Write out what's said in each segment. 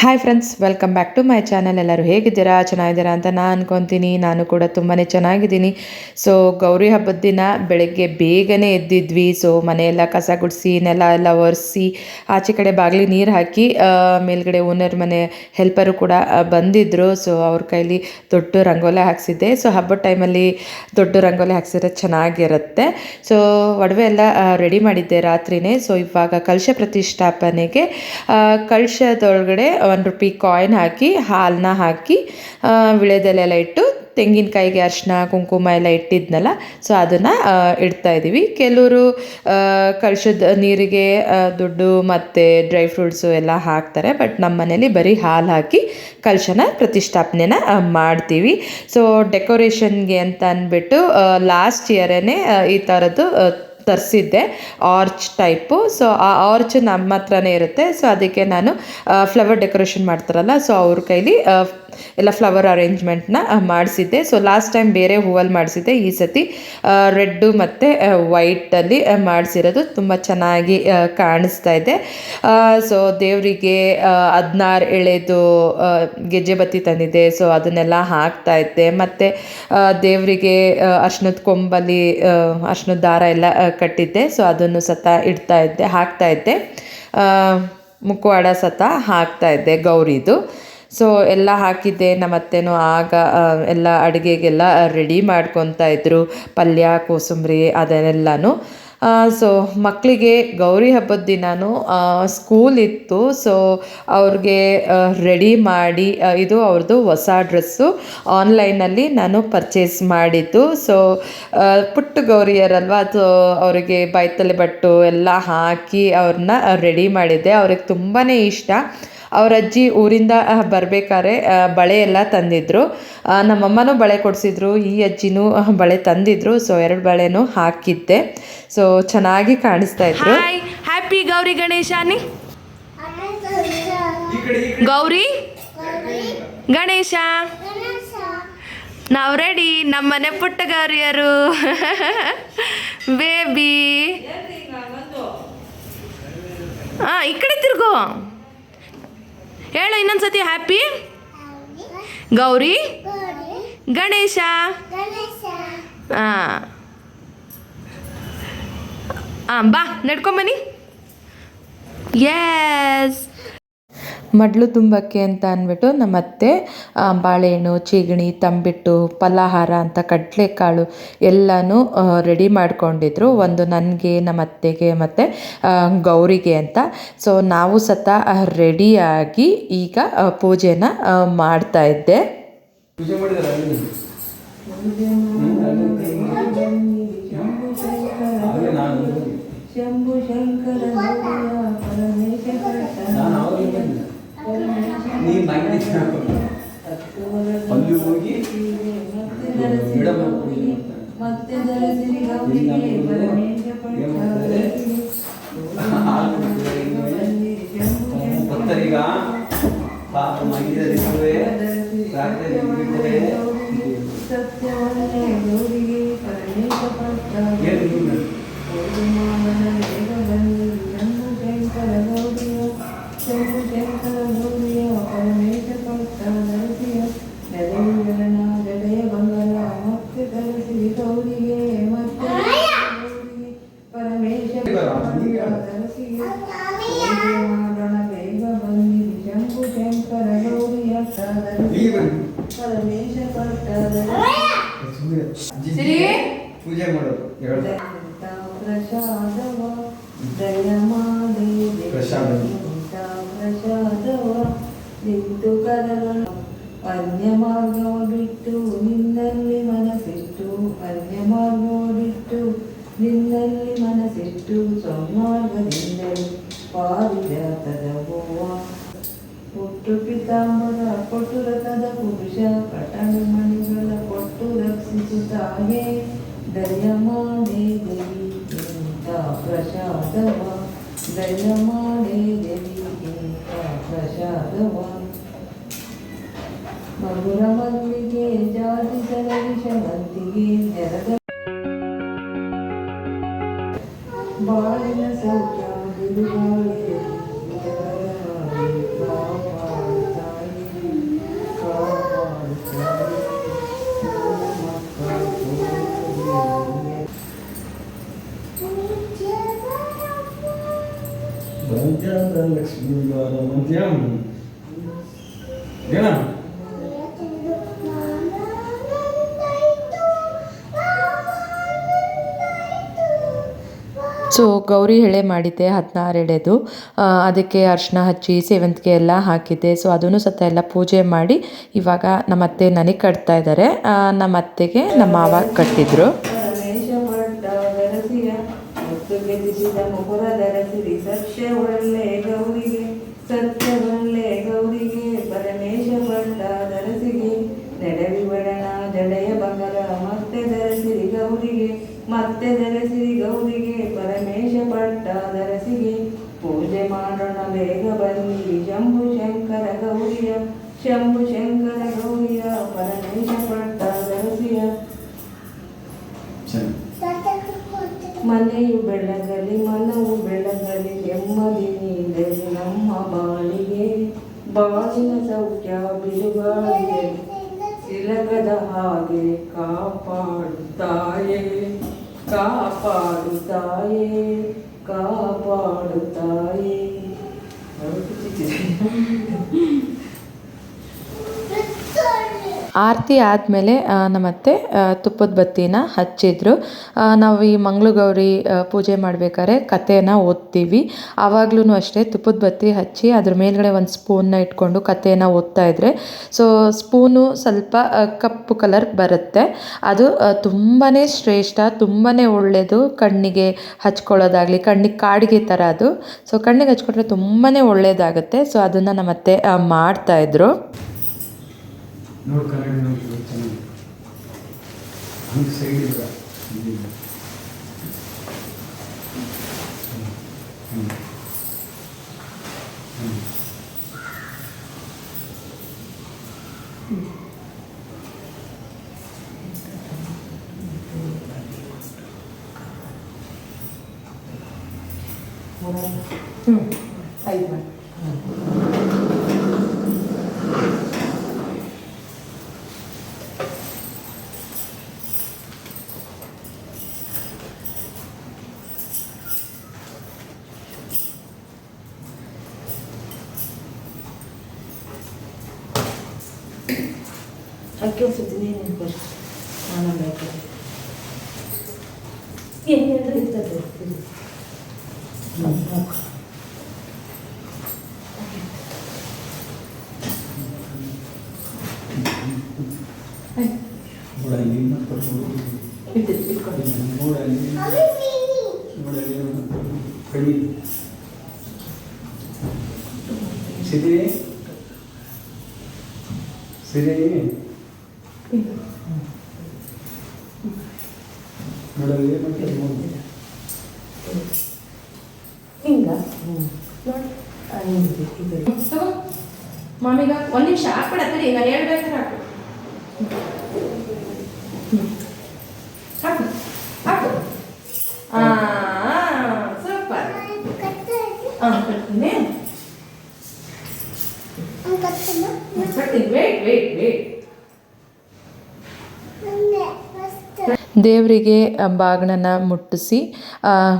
Hi friends welcome back to my channel ಎಲ್ಲರೂ ಹೇಗಿದ್ದೀರಾ? ಚೆನ್ನಾಗಿದ್ದೀರಾ ಅಂತ ನಾನು ಅನ್ಕೊತೀನಿ. ನಾನು ಕೂಡ ತುಂಬಾ ಚೆನ್ನಾಗಿದ್ದೀನಿ. ಸೊ ಗೌರಿ ಹಬ್ಬದ ದಿನ ಬೆಳಗ್ಗೆ ಬೇಗನೆ ಎದ್ದಿದ್ವಿ. ಸೊ ಮನೆಯೆಲ್ಲ ಕಸ ಗುಡಿಸಿ, ನೆಲ ಎಲ್ಲ ಒರೆಸಿ, ಆಚೆ ಕಡೆ ಬಾಗಿಲಿ ನೀರು ಹಾಕಿ ಮೇಲ್ಗಡೆ ಓನರ್ ಮನೆ ಹೆಲ್ಪರು ಕೂಡ ಬಂದಿದ್ದರು ಸೊ ಅವ್ರ ಕೈಲಿ ದೊಡ್ಡ ರಂಗೋಲೆ ಹಾಕ್ಸಿದ್ದೆ. ಸೊ ಹಬ್ಬದ ಟೈಮಲ್ಲಿ ದೊಡ್ಡ ರಂಗೋಲೆ ಹಾಕ್ಸಿದ್ರೆ ಚೆನ್ನಾಗಿರುತ್ತೆ. ಸೊ ಒಡವೆ ಎಲ್ಲ ರೆಡಿ ಮಾಡಿದ್ದೆ ರಾತ್ರಿನೇ. ಸೊ ಇವಾಗ ಕಲಶ ಪ್ರತಿಷ್ಠಾಪನೆಗೆ ಕಲಶದೊಳಗಡೆ ಒಂದು ರುಪಿ ಕಾಯಿನ್ ಹಾಕಿ ಹಾಲನ್ನ ಹಾಕಿ ವಿಳೆದೆಲೆ ವಿಳೆದೆಲೆಲ್ಲ ಇಟ್ಟು ತೆಂಗಿನಕಾಯಿಗೆ ಅರಿಶಿನ, ಕುಂಕುಮ ಎಲ್ಲ ಇಟ್ಟಿದ್ನಲ್ಲ ಸೊ ಅದನ್ನು ಇಡ್ತಾ ಇದ್ದೀವಿ. ಕೆಲವರು ಕಳಶದ ನೀರಿಗೆ ದುಡ್ಡು ಮತ್ತು ಡ್ರೈ ಫ್ರೂಟ್ಸು ಎಲ್ಲ ಹಾಕ್ತಾರೆ ಬಟ್ ನಮ್ಮ ಮನೇಲಿ ಬರೀ ಹಾಲು ಹಾಕಿ ಕಳಶನ ಪ್ರತಿಷ್ಠಾಪನೆನ ಮಾಡ್ತೀವಿ. ಸೊ ಡೆಕೋರೇಷನ್ಗೆ ಅಂತ ಅಂದ್ಬಿಟ್ಟು ಲಾಸ್ಟ್ ಇಯರೇ ಈ ಥರದ್ದು ತರಿಸಿದ್ದೆ ಆರ್ಚ್ ಟೈಪು ಸೊ ಆ ಆರ್ಚ್ ನಮ್ಮ ಹತ್ರನೇ ಇರುತ್ತೆ. ಸೊ ಅದಕ್ಕೆ ನಾನು ಫ್ಲವರ್ ಡೆಕೋರೇಷನ್ ಮಾಡ್ತಾರಲ್ಲ ಸೊ ಅವ್ರ ಕೈಲಿ ಎಲ್ಲ ಫ್ಲವರ್ ಅರೇಂಜ್ಮೆಂಟ್ನ ಮಾಡಿಸಿದ್ದೆ. ಸೊ ಲಾಸ್ಟ್ ಟೈಮ್ ಬೇರೆ ಹೂವಲ್ಲಿ ಮಾಡಿಸಿದ್ದೆ. ಈ ಸತಿ ರೆಡ್ಡು ಮತ್ತು ವೈಟಲ್ಲಿ ಮಾಡಿಸಿರೋದು ತುಂಬ ಚೆನ್ನಾಗಿ ಕಾಣಿಸ್ತಾ ಇದೆ. ಸೊ ದೇವರಿಗೆ ಹದಿನಾರು ಎಳೆದು ಗೆಜ್ಜೆ ಬತ್ತಿ ತಂದಿದ್ದೆ. ಸೊ ಅದನ್ನೆಲ್ಲ ಹಾಕ್ತಾ ಇದ್ದೆ. ಮತ್ತು ದೇವರಿಗೆ ಅರ್ಶನದ ಕೊಂಬಲ್ಲಿ ಅರ್ಶಿನದ ದಾರ ಎಲ್ಲ ಕಟ್ಟಿದ್ದೆ ಸೊ ಅದನ್ನು ಸತ ಇಡ್ತಾ ಇದ್ದೆ, ಹಾಕ್ತಾ ಇದ್ದೆ. ಮುಖವಾಡ ಸತ ಹಾಕ್ತಾ ಇದ್ದೆ, ಗೌರಿದು. ಸೊ ಎಲ್ಲ ಹಾಕಿದ್ದೆ ನಮ್ಮ ಅತ್ತೆನೂ ಆಗ ಎಲ್ಲ ಅಡುಗೆಗೆಲ್ಲ ರೆಡಿ ಮಾಡ್ಕೊತಾ ಇದ್ದರು ಪಲ್ಯ, ಕೋಸಂಬರಿ ಅದನ್ನೆಲ್ಲನೂ. ಸೊ ಮಕ್ಕಳಿಗೆ ಗೌರಿ ಹಬ್ಬದ ದಿನವೂ ಸ್ಕೂಲ್ ಇತ್ತು. ಸೊ ಅವ್ರಿಗೆ ರೆಡಿ ಮಾಡಿ ಇದು ಅವ್ರದ್ದು ಹೊಸ ಡ್ರೆಸ್ಸು ಆನ್ಲೈನಲ್ಲಿ ನಾನು ಪರ್ಚೇಸ್ ಮಾಡಿದ್ದು. ಸೊ ಪುಟ್ಟ ಗೌರಿಯರಲ್ವ, ಅದು ಅವರಿಗೆ ಬೈತಲೆ ಬಟ್ಟು ಎಲ್ಲ ಹಾಕಿ ಅವ್ರನ್ನ ರೆಡಿ ಮಾಡಿದ್ದೆ. ಅವ್ರಿಗೆ ತುಂಬಾ ಇಷ್ಟ. ಅವ್ರ ಅಜ್ಜಿ ಊರಿಂದ ಬರಬೇಕಾದ್ರೆ ಬಳೆ ಎಲ್ಲ ತಂದಿದ್ರು. ಆ, ನಮ್ಮಮ್ಮನೂ ಬಳೆ ಕೊಡಿಸಿದ್ರು ಈ ಅಜ್ಜಿನೂ ಬಳೆ ತಂದಿದ್ರು. ಸೊ ಎರಡು ಬಳೆನೂ ಹಾಕಿದ್ದೆ. ಸೊ ಚೆನ್ನಾಗಿ ಕಾಣಿಸ್ತಾ ಇದ್ರು. ಹಾಯ್ ಹ್ಯಾಪಿ ಗೌರಿ ಗಣೇಶಾನಿ. ಗೌರಿ? ಗಣೇಶ. ನಾವು ರೆಡಿ ನಮ್ಮನೆ ಪುಟ್ಟ ಗೌರಿಯರು. ಬೇಬಿ ಹಾಂ ಈ ಕಡೆ ತಿರ್ಗು. ಹೇಳು ಇನ್ನೊಂದ್ಸತಿ ಹ್ಯಾಪಿ ಗೌರಿ? ಗಣೇಶ? ಹಾಂ ಹಾಂ ಬಾ ನಡ್ಕೊಂಬನ್ನಿ ಎಸ್ ಮಡ್ಲು ತುಂಬಕ್ಕೆ ಅಂತ ಅಂದ್ಬಿಟ್ಟು ನಮ್ಮ ಅತ್ತೆ ಆ, ಬಾಳೆಹಣ್ಣು ಚೀಗಣಿ ತಂಬಿಟ್ಟು ಫಲಾಹಾರ ಅಂತ ಕಡಲೆಕಾಳು ಎಲ್ಲನೂ ರೆಡಿ ಮಾಡ್ಕೊಂಡಿದ್ರು. ಒಂದು ನನಗೆ ನಮ್ಮ ಅತ್ತೆಗೆ ಮತ್ತು ಗೌರಿಗೆ ಅಂತ. ಸೊ ನಾವು ಸತ ರೆಡಿಯಾಗಿ ಈಗ ಪೂಜೆನ ಮಾಡ್ತಾ ಇದ್ದೆ. ఏమంటే కొత్తదిగా పాప మంచి ఏం ಸುಮ್ಮನೆ ಪೂಜೆ ಮಾಡೋದು ಪ್ರಸಾದ. ಪ್ರಸಾದವ ನಿಂತು ಕರಗಳ ಅನ್ಯ ಮಾರ್ಗವ ಬಿಟ್ಟು ನಿನ್ನಲ್ಲಿ ಮನಸ್ಸಿಟ್ಟು ಅನ್ಯ ಮಾರ್ಗವ ಬಿಟ್ಟು ನಿನ್ನಲ್ಲಿ ಮನಸ್ಸಿಟ್ಟು ಸನ್ಮಾರ್ಗದಿಂದಲೇ ಪಾರಿಜಾತದ ಹೋವ ಹುಟ್ಟು ಪಿತಾಂಬರ ಕೊಟ್ಟು ರಥದ ಪುರುಷ ಕಟಣಿ పట్టు రక్షించుతాయే దయమాడే దేవి ఎంత ప్రసాదవా దయమాడే దేవి ఎంత ప్రసాదవా మధుర మల్లిగే జాతి జలవిష మంతిగే జరగ ಸೊ ಗೌರಿ ಎಳೆ ಮಾಡಿದ್ದೆ ಹದಿನಾರು ಎಳೆದು ಅದಕ್ಕೆ ಅರ್ಶಿನ ಹಚ್ಚಿ ಸೇವಂತಿಗೆ ಎಲ್ಲ ಹಾಕಿದ್ದೆ. ಸೊ ಅದನ್ನು ಸತ ಎಲ್ಲ ಪೂಜೆ ಮಾಡಿ ಇವಾಗ ನಮ್ಮ ಅತ್ತೆ ನನಗೆ ಕಟ್ತಾ ಇದ್ದಾರೆ ನಮ್ಮ ಅತ್ತೆಗೆ ನಮ್ಮ ಮಾವ ಕಟ್ಟಿದ್ರು. ಗೌರಿಯ ಪರಮೇಶ ಭಟ್ಟ ಧರಸಿಯ ಚೆನ್ನಾಗಿ ಮನೆಯು ಬೆಳಗಲಿ ಮನವು ಬೆಳಗಲಿ ನೆಮ್ಮದಿ ನೀಡಲಿ ನಮ್ಮ ಬಾಳಿಗೆ ಬಾಳಿನ ಸೌಖ್ಯ ಬಿರುಗಾಳಿಗೆ ತಿಲಕದ ಹಾಗೆ ಕಾಪಾಡುತ್ತಾಯೇ ಕಾಪಾಡುತ್ತಾಯೇ ಕಾಪಾಡುತ್ತಾಯೇ って ಆರತಿ ಆದಮೇಲೆ ನಮ್ಮತ್ತೆ ತುಪ್ಪದ ಬತ್ತಿನ ಹಚ್ಚಿದ್ರು. ನಾವು ಈ ಮಂಗಳಗೌರಿ ಪೂಜೆ ಮಾಡಬೇಕಾದ್ರೆ ಕಥೆನ ಓದ್ತೀವಿ. ಆವಾಗ್ಲೂ ಅಷ್ಟೇ ತುಪ್ಪದ ಬತ್ತಿ ಹಚ್ಚಿ ಅದ್ರ ಮೇಲ್ಗಡೆ ಒಂದು ಸ್ಪೂನ್ನ ಇಟ್ಕೊಂಡು ಕಥೆನ ಓದ್ತಾ ಇದ್ರೆ. ಸೊ ಸ್ಪೂನು ಸ್ವಲ್ಪ ಕಪ್ಪು ಕಲರ್ ಬರುತ್ತೆ. ಅದು ತುಂಬಾ ಶ್ರೇಷ್ಠ ತುಂಬಾ ಒಳ್ಳೆಯದು ಕಣ್ಣಿಗೆ ಹಚ್ಕೊಳ್ಳೋದಾಗಲಿ, ಕಣ್ಣಿಗೆ ಕಾಡಿಗೆ ಥರ ಅದು. ಸೊ ಕಣ್ಣಿಗೆ ಹಚ್ಕೊಟ್ರೆ ತುಂಬಾ ಒಳ್ಳೆಯದಾಗುತ್ತೆ ಸೊ ಅದನ್ನು ನಮ್ಮತ್ತೆ ಮಾಡ್ತಾಯಿದ್ರು ನೋಡು ಕನ್ನಡ ನೋಡಿ ಚೆನ್ನಾಗಿ ಹಂಗೆ ಸೈಡ್ ಇಲ್ಲ ಇಲ್ಲಿಲ್ಲ. ಅಕ್ಕಿ ಅನ್ಸುತ್ತೆ ನೀನು ಫಸ್ಟ್ ನಾನು ಬೇಕು ಏನು ಹೇಳಿದ್ರೆ ಇರ್ತದೆ ಇದು. ಹ್ಮ್, ಹಾಕು. ನೋಡು ಅಲ್ಲಿ ಇನ್ನೊಂದು ಕೊಟ್ಟು ಇಟ್ಟು ಇಟ್ಕೊಂಡು ನೋಡು ಅಲ್ಲಿ ನೋಡು ಅಲ್ಲಿ ಇನ್ನೊಂದು ಕೊಟ್ಟು. ಕಡಿ ಸಿರಿ ಸಿರಿ ನೋಡಲ್ಲಿ ಮತ್ತೆ ನೋಡಿ ಹಿಂಗ. ನೋಡಿ ಮಾಮಿಗ ಒಂದು ನಿಮಿಷ ಹಾಕ್ಬಿಡತ್ತೀರಿ ನಾನು ಹೇಳ್ಬೇಕಾದ್ರೆ ಹಾಕು ದೇವರಿಗೆ ಬಾಗಿಣನ ಮುಟ್ಟಿಸಿ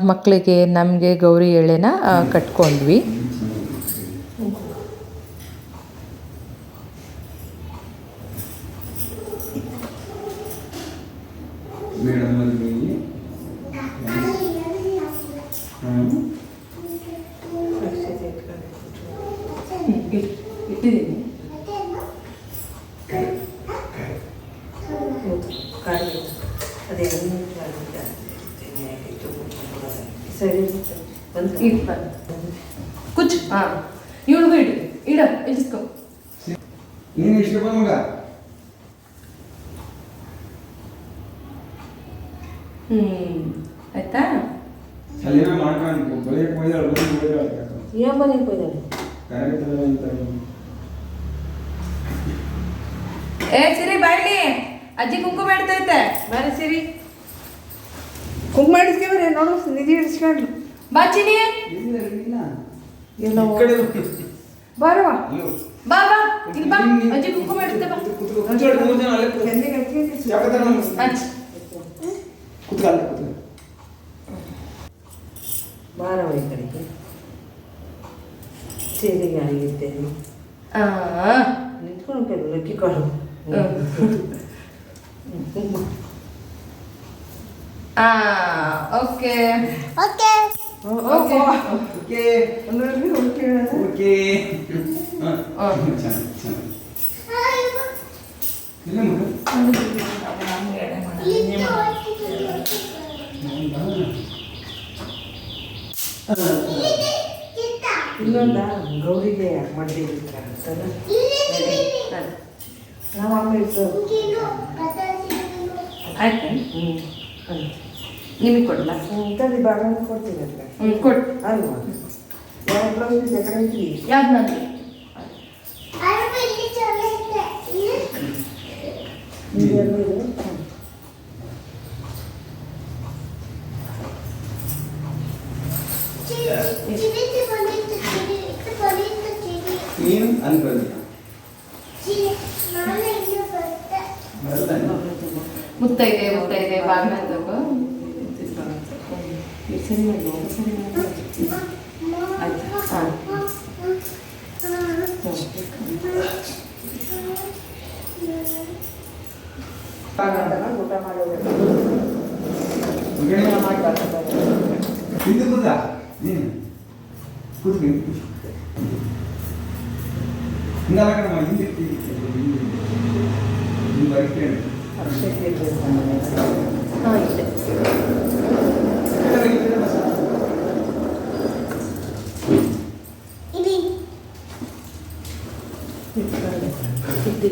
ಮಕ್ಕಳಿಗೆ ನಮಗೆ ಗೌರಿ ಎಳೆನ ಕಟ್ಕೊಂಡ್ವಿ ಮೇಡಮ್ ಅಲ್ಲಿ ಹಾಂ ಅಕ್ಷತೆ ಇಟ್ಕೊಂಡು ಇಟ್ಟಿದ್ದೀನಿ ಕಾಡಿಗೆ ಅದೇ ಸರಿ ಒಂದು ಇಟ್ಟು ಬಂದು ಕುಚ್ ಹಾಂ ಇವಳಿಗೂ ಇಡು ಇಡ ಇಳಿಸ್ಕೊ ನೀನು ಇಷ್ಟು ನಮಗ ಹ್ಞೂ ಆಯ್ತಾ? ಅಲ್ಲೇನೋ ಮಾಡ್ಕೊಂಡು ಬೆಳಿಗ್ಗೆ ಹೋಯ್ದಾಳು ಬಂದು ಹೋಯ್ದಾಳು ಯಾವ ಮನೆಗೆ ಹೋಯ್ದಾಳೆ ಕಾರ್ಯಕ್ರಮ ಅಂತ ಏ ಸಿರಿ ಬಾಯ್ಲಿ. ಅಜ್ಜಿ ಕುಂಕುಮ ಇಡ್ತೈತೆ ಬಾರಿ ಸಿರಿ. ಕುಂಕುಮ ಇಡಿಸ್ಕೊಂಡ್ರೆ ನೋಡು ನಿಧಿ ಇಡಿಸ್ಕೊಂಡ್ರು ಬಾ ಚಿನಿ ಇಲ್ಲ ಬರುವ ಬಾ ಬಾ. ಇಲ್ಲಿ ಬಾ ಅಜ್ಜಿ ಕುಂಕುಮ ಇಡುತ್ತೆ ಬಾ ಕೂತ್ಕೊ ಕೂತ್ಕೊಳ್ಳಿ ಮೂರು ಜನ ಅಲ್ಲೇ ಕೂತ್ಕೊ. ಚೆಂದಿಗೆ ಹಚ್ಕೊಂಡು ಯಾಕಂದ್ರೆ ನಮ್ಮ ಹಚ್ ಕೂತ್ಕೊ ಅಲ್ಲೇ ಕೂತ್ಕೊ ಬಾರವ ಈ ಕಡೆಗೆ ಸೀರೆಗೆ ಆಗಿದ್ದೇನೆ ಆ, ನಿಂತ್ಕೊಂಡು ಕೆಲವು ಕೊಡು ಕುಂಕುಮ ಆ, ಓಕೆ ಓಕೆ ಓಕೆ ಓಕೆ ಒಂದ್ರಲ್ಲಿ ಹುಡುಕಿ ಹೇಳೋದು. ಓಕೆ ಇನ್ನೊಂದ ಗೌರಿಗೆ ಇಲ್ಲಿ. ನಾವು ಆಮೇಲೆ. ಆಯ್ತು? ಹ್ಞೂ ನಿಮಗೆ ಕೊಡಲ್ಲ ಕೊಡ್ತೀನಿ ಕೊಡು. ಅಲ್ವಾ? ಯಾವ್ದು ನನಗೆ 예. ఏం అనుకోలేదు ముత్తైదే Thank you. ಊಟ ಮಾಡೋದು ಮಗನೇ ಮಾಡಿ ಬರ್ತಾರೆ ಹಿಂದೆ ಕೂತ ನೀನು ಕೂತ್ಕೊ ಹಿಂಗಲ್ಲ ಕಣಮ್ಮ ಹಿಂದೆ ಹಿಂದೆ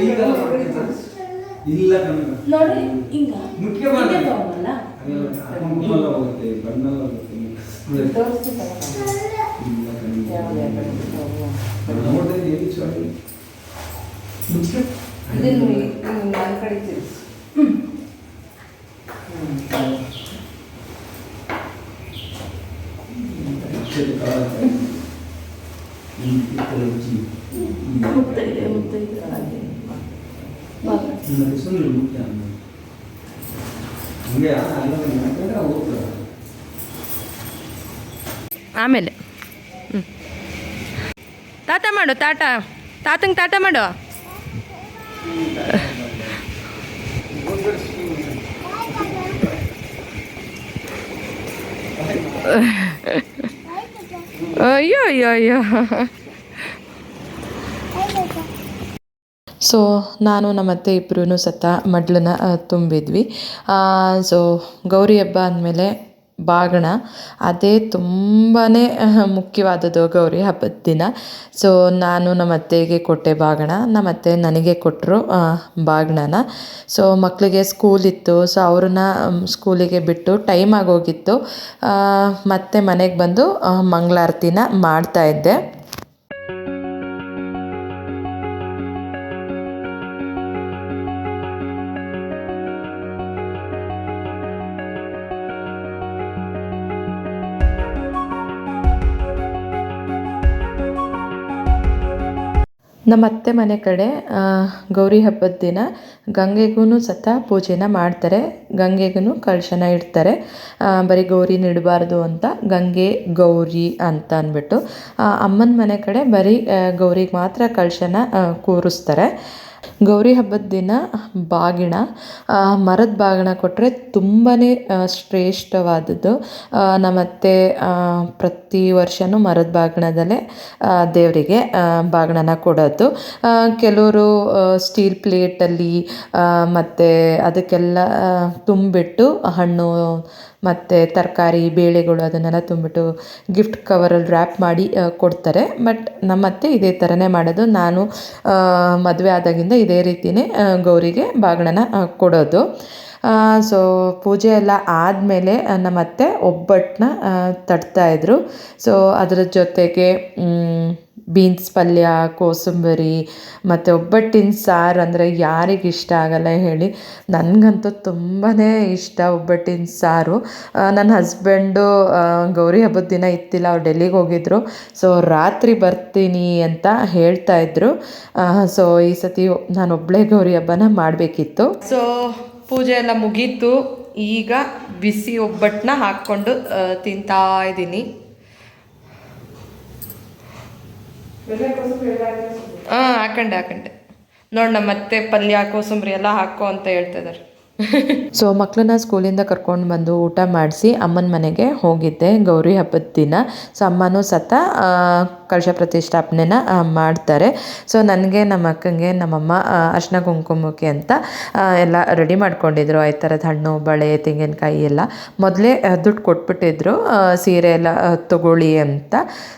ಕೈಗೆಲ್ಲ ಮಾಡ್ತಾರೆ ಇಲ್ಲ ಕಣಮ್ಮ. ನೋಡಿ ಹಿಂಗ ಮುಟ್ಕೆ ಮಾಡಿ ಹಿಂಗೆ ತಗೊಳಲ್ಲ ಕುಂಕುಮೆಲ್ಲ ಹೋಗುತ್ತೆ ಬಣ್ಣೆಲ್ಲ ಹೋಗುತ್ತೆ ಇಲ್ಲ ಕಣಮ್ಮ. ಯಾವ್ದು ಯಾವ ಕಡೆ ಹೋಗುವ? ನೋಡಿದ್ರೆ ಏನು ಚೆನ್ನಾಗಿ ಮುಚ್ಕೆ ಇದನ್ನು ನಾನು ಕಡಿತೀನಿ ಅಕ್ಷತೆ ಕಾಲ ಹ್ಮ್, ಇತ್ತಲ ರುಚಿ. ಹ್ಮ್. ಮುತ್ತೈದೆ ಮುತ್ತೈದೆ ಮತ್ತೆ ಸುಮ್ಮನೆ ಮುಖ್ಯ ಹಂಗೆ ಅಲ್ಲ ಯಾಕಂದ್ರೆ ಹೋಗ್ತಾರೆ ಆಮೇಲೆ ಹ್ಞೂ ತಾತ ಮಾಡು ತಾಟ ತಾತಂಗೆ ತಾಟ ಮಾಡು ಅಯ್ಯೋ ಅಯ್ಯೋ ಅಯ್ಯೋ ಸೊ ನಾನು ನಮ್ಮ ಅತ್ತೆ ಇಬ್ಬರೂ ಸತ ಮಡ್ಲನ್ನ ತುಂಬಿದ್ವಿ. ಸೊ ಗೌರಿ ಹಬ್ಬ ಅಂದಮೇಲೆ ಬಾಗಣ. ಅದೇ ತುಂಬಾ ಮುಖ್ಯವಾದದ್ದು ಗೌರಿ ಹಬ್ಬದ ದಿನ. ಸೊ ನಾನು ನಮ್ಮ ಅತ್ತೆಗೆ ಕೊಟ್ಟೆ ಬಾಗಣ. ನಮ್ಮ ಅತ್ತೆ ನನಗೆ ಕೊಟ್ಟರು ಬಾಗಣನ. ಸೊ ಮಕ್ಕಳಿಗೆ ಸ್ಕೂಲ್ ಇತ್ತು. ಸೊ ಅವ್ರನ್ನ ಸ್ಕೂಲಿಗೆ ಬಿಟ್ಟು ಟೈಮ್ ಆಗೋಗಿತ್ತು. ಮತ್ತೆ ಮನೆಗೆ ಬಂದು ಮಂಗಳಾರತಿನ ಮಾಡ್ತಾಯಿದ್ದೆ ನಮ್ಮ ಅತ್ತೆ ಮನೆ ಕಡೆ ಗೌರಿ ಹಬ್ಬದ ದಿನ ಗಂಗೆಗೂ ಸತ ಪೂಜೆನ ಮಾಡ್ತಾರೆ. ಗಂಗೆಗೂ ಕಳಶನ ಇಡ್ತಾರೆ. ಬರೀ ಗೌರಿನ ಇಡಬಾರ್ದು ಅಂತ ಗಂಗೆ, ಗೌರಿ ಅಂತ ಅಂದ್ಬಿಟ್ಟು ಅಮ್ಮನ ಮನೆ ಕಡೆ ಬರೀ ಗೌರಿಗೆ ಮಾತ್ರ ಕಳಶನ ಕೂರಿಸ್ತಾರೆ. ಗೌರಿ ಹಬ್ಬದ ದಿನ ಬಾಗಿಣ. ಮರದ ಬಾಗಿಣ ಕೊಟ್ಟರೆ ತುಂಬಾ ಶ್ರೇಷ್ಠವಾದದ್ದು. ನಮ್ಮತ್ತೆ ಪ್ರತಿ ವರ್ಷವೂ ಮರದ ಬಾಗಿಣದಲ್ಲೇ ದೇವರಿಗೆ ಬಾಗಿಣನ ಕೊಡೋದು. ಕೆಲವರು ಸ್ಟೀಲ್ ಪ್ಲೇಟಲ್ಲಿ ಮತ್ತು ಅದಕ್ಕೆಲ್ಲ ತುಂಬಿಟ್ಟು ಹಣ್ಣು ಮತ್ತು ತರಕಾರಿ, ಬೇಳೆಗಳು ಅದನ್ನೆಲ್ಲ ತುಂಬಿಟ್ಟು ಗಿಫ್ಟ್ ಕವರಲ್ಲಿ ರ್ಯಾಪ್ ಮಾಡಿ ಕೊಡ್ತಾರೆ. ಬಟ್ ನಮ್ಮತ್ತೆ ಇದೇ ಥರನೇ ಮಾಡೋದು. ನಾನು ಮದುವೆ ಆದಾಗಿಂದ ಇದೇ ರೀತಿಯೇ ಗೌರಿಗೆ ಬಾಗಿಣನ ಕೊಡೋದು. ಸೊ ಪೂಜೆ ಎಲ್ಲ ಆದಮೇಲೆ ನಮ್ಮ ಅತ್ತೆ ಒಬ್ಬಟ್ಟನ್ನ ತಟ್ತಾಯಿದ್ರು ಸೊ ಅದರ ಜೊತೆಗೆ ಬೀನ್ಸ್ ಪಲ್ಯ, ಕೋಸಂಬರಿ, ಮತ್ತು ಒಬ್ಬಟ್ಟಿನ ಸಾರು ಅಂದರೆ ಯಾರಿಗೆ ಇಷ್ಟ ಆಗಲ್ಲ ಹೇಳಿ. ನನಗಂತೂ ತುಂಬಾ ಇಷ್ಟ ಒಬ್ಬಟ್ಟಿನ ಸಾರು. ನನ್ನ ಹಸ್ಬೆಂಡು ಗೌರಿ ಹಬ್ಬದ ದಿನ ಇತ್ತಿಲ್ಲ, ಅವ್ರು ಡೆಲ್ಲಿಗೆ ಹೋಗಿದ್ರು. ಸೊ ರಾತ್ರಿ ಬರ್ತೀನಿ ಅಂತ ಹೇಳ್ತಾ ಇದ್ರು. ಸೊ ಈ ಸತಿ ನಾನು ಒಬ್ಬಳೇ ಗೌರಿ ಹಬ್ಬನ ಮಾಡಬೇಕಿತ್ತು. ಸೊ ಪೂಜೆ ಎಲ್ಲ ಮುಗೀತು, ಈಗ ಬಿಸಿ ಒಬ್ಬಟ್ಟನ್ನ ಹಾಕ್ಕೊಂಡು ತಿಂತಾ ಇದ್ದೀನಿ. ಹಾಂ ಹಾಕಂಡೆ ಹಾಕಂಡೆ. ನೋಡೋಣ ಮತ್ತೆ ಪಲ್ಯ, ಕೋಸಂಬರಿ ಎಲ್ಲ ಹಾಕೋ ಅಂತ ಹೇಳ್ತಾ ಇದ್ದಾರೆ ಸೊ ಮಕ್ಕಳನ್ನ ಸ್ಕೂಲಿಂದ ಕರ್ಕೊಂಡು ಬಂದು ಊಟ ಮಾಡಿಸಿ ಅಮ್ಮನ ಮನೆಗೆ ಹೋಗಿದ್ದೆ ಗೌರಿ ಹಬ್ಬದ ದಿನ. ಸೊ ಅಮ್ಮನೂ ಸತ ಆ, ಕಲಶ ಪ್ರತಿಷ್ಠಾಪನೆನ ಆ, ಮಾಡ್ತಾರೆ. ಸೊ ನನಗೆ ನಮ್ಮ ಅಕ್ಕಂಗೆ ನಮ್ಮಮ್ಮ ಅರ್ಶನ ಕುಂಕುಮಕ್ಕೆ ಅಂತ ಎಲ್ಲ ರೆಡಿ ಮಾಡ್ಕೊಂಡಿದ್ರು. ಈ ಥರದ ಹಣ್ಣು ಬಳೆ ತೆಂಗಿನಕಾಯಿ ಎಲ್ಲ. ಮೊದಲೇ ದುಡ್ಡು ಕೊಟ್ಬಿಟ್ಟಿದ್ರು. ಸೀರೆ ಎಲ್ಲ ತಗೊಳ್ಳಿ ಅಂತ.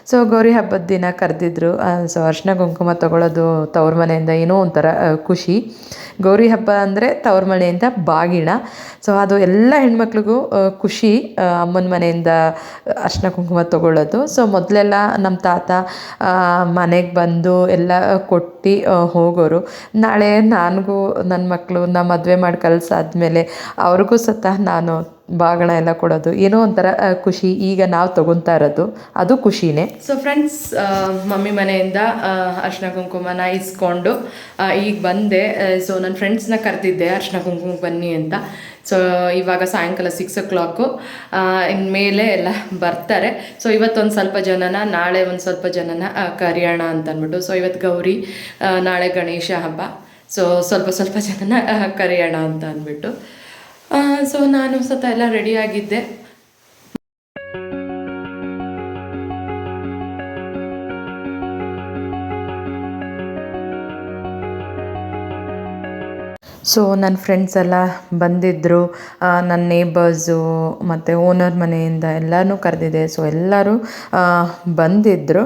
ಸೊ ಗೌರಿ ಹಬ್ಬದ ದಿನ ಕರೆದಿದ್ರು. ಸೊ ಅರ್ಶಿನ ಕುಂಕುಮ ತಗೊಳ್ಳೋದು ತವ್ರ ಮನೆಯಿಂದ ಏನೋ ಒಂಥರ ಖುಷಿ. ಗೌರಿ ಹಬ್ಬ ಅಂದರೆ ತವ್ರ ಮನೆಯಿಂದ ಬಾಗಿಣ. ಸೊ ಅದು ಎಲ್ಲ ಹೆಣ್ಮಕ್ಳಿಗೂ ಖುಷಿ ಅಮ್ಮನ ಮನೆಯಿಂದ ಅರ್ಶಿನ ಕುಂಕುಮ ತಗೊಳ್ಳೋದು ಸೊ ಮೊದಲೆಲ್ಲ ನಮ್ಮ ತಾತ ಮನೆಗೆ ಬಂದು ಎಲ್ಲ ಕೊಟ್ಟು ಹೋಗೋರು. ನಾಳೆ ನನಗೂ ನನ್ನ ಮಕ್ಕಳು ನಾ ಮದುವೆ ಮಾಡಿ ಕಳ್ಸಾದ್ಮೇಲೆ ಅವ್ರಿಗೂ ಸತ ನಾನು ಬಾಗಣ ಎಲ್ಲ ಕೊಡೋದು. ಏನೋ ಒಂಥರ ಖುಷಿ. ಈಗ ನಾವು ತಗೊತಾ ಇರೋದು. ಅದು ಖುಷಿನೇ. ಸೊ ಫ್ರೆಂಡ್ಸ್ ಮಮ್ಮಿ ಮನೆಯಿಂದ ಅರ್ಶಿನ ಕುಂಕುಮನ ಇಸ್ಕೊಂಡು ಈಗ ಬಂದೆ. ಸೊ ನನ್ನ ಫ್ರೆಂಡ್ಸ್ನ ಕರೆದಿದ್ದೆ, ಅರ್ಶಿನ ಕುಂಕುಮ ಬನ್ನಿ ಅಂತ. ಸೊ ಇವಾಗ ಸಾಯಂಕಾಲ ಸಿಕ್ಸ್ ಓ ಕ್ಲಾಕು ಇನ್ಮೇಲೆ ಎಲ್ಲ ಬರ್ತಾರೆ. ಸೊ ಇವತ್ತೊಂದು ಸ್ವಲ್ಪ ಜನನ, ನಾಳೆ ಒಂದು ಸ್ವಲ್ಪ ಜನನ ಕರೆಯೋಣ ಅಂತ ಅಂದ್ಬಿಟ್ಟು ಸೊ ಇವತ್ತು ಗೌರಿ ನಾಳೆ ಗಣೇಶ ಹಬ್ಬ. ಸೊ ಸ್ವಲ್ಪ ಸ್ವಲ್ಪ ಜನನ ಕರೆಯೋಣ ಅಂತ ಅಂದ್ಬಿಟ್ಟು ಸೊ ನಾನು ಸತ ಎಲ್ಲ ರೆಡಿಯಾಗಿದ್ದೆ ಸೊ ನನ್ನ ಫ್ರೆಂಡ್ಸ್ ಎಲ್ಲ ಬಂದಿದ್ದರು ನನ್ನ ನೇಬರ್ಸು ಮತ್ತು ಓನರ್ ಮನೆಯಿಂದ ಎಲ್ಲನೂ ಕರೆದಿದೆ. ಸೊ ಎಲ್ಲರೂ ಬಂದಿದ್ದರು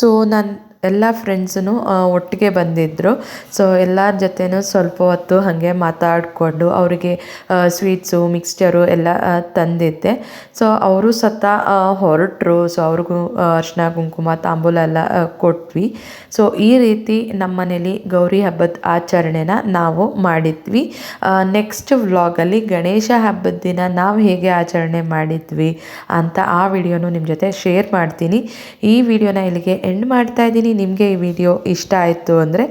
ಸೊ ನಾನು ಎಲ್ಲ ಫ್ರೆಂಡ್ಸೂ ಒಟ್ಟಿಗೆ ಬಂದಿದ್ದರು ಸೊ ಎಲ್ಲರ ಜೊತೆನೂ ಸ್ವಲ್ಪ ಹೊತ್ತು ಹಾಗೆ ಮಾತಾಡಿಕೊಂಡು ಅವರಿಗೆ ಸ್ವೀಟ್ಸು ಮಿಕ್ಸ್ಚರು ಎಲ್ಲ ತಂದಿದ್ದೆ. ಸೊ ಅವರು ಸತ ಹೊರಟರು. ಸೊ ಅವ್ರಿಗೂ ಅರ್ಶಿನ, ಕುಂಕುಮ, ತಾಂಬೂಲ ಎಲ್ಲ ಕೊಟ್ವಿ. ಸೊ ಈ ರೀತಿ ನಮ್ಮ ಮನೇಲಿ ಗೌರಿ ಹಬ್ಬದ ಆಚರಣೆನ ನಾವು ಮಾಡಿದ್ವಿ. ನೆಕ್ಸ್ಟ್ ವ್ಲಾಗಲ್ಲಿ ಗಣೇಶ ಹಬ್ಬದ ದಿನ ನಾವು ಹೇಗೆ ಆಚರಣೆ ಮಾಡಿದ್ವಿ ಅಂತ ಆ ವಿಡಿಯೋನು ನಿಮ್ಮ ಜೊತೆ ಶೇರ್ ಮಾಡ್ತೀನಿ. ಈ ವಿಡಿಯೋನ ಇಲ್ಲಿಗೆ ಎಂಡ್ ಮಾಡ್ತಾ ಇದ್ದೀನಿ. ನಿಮಗೆ ಈ ವಿಡಿಯೋ ಇಷ್ಟ ಆಯಿತು ಅಂದರೆ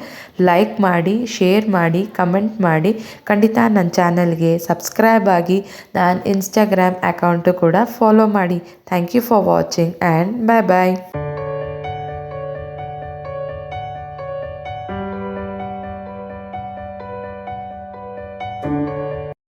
ಲೈಕ್ ಮಾಡಿ ಶೇರ್ ಮಾಡಿ ಕಮೆಂಟ್ ಮಾಡಿ. ಖಂಡಿತ ನನ್ನ ಚಾನಲ್ಗೆ ಸಬ್ಸ್ಕ್ರೈಬ್ ಆಗಿ ನಾನು ಇನ್ಸ್ಟಾಗ್ರಾಮ್ ಅಕೌಂಟು ಕೂಡ ಫಾಲೋ ಮಾಡಿ. Thank you for watching and bye bye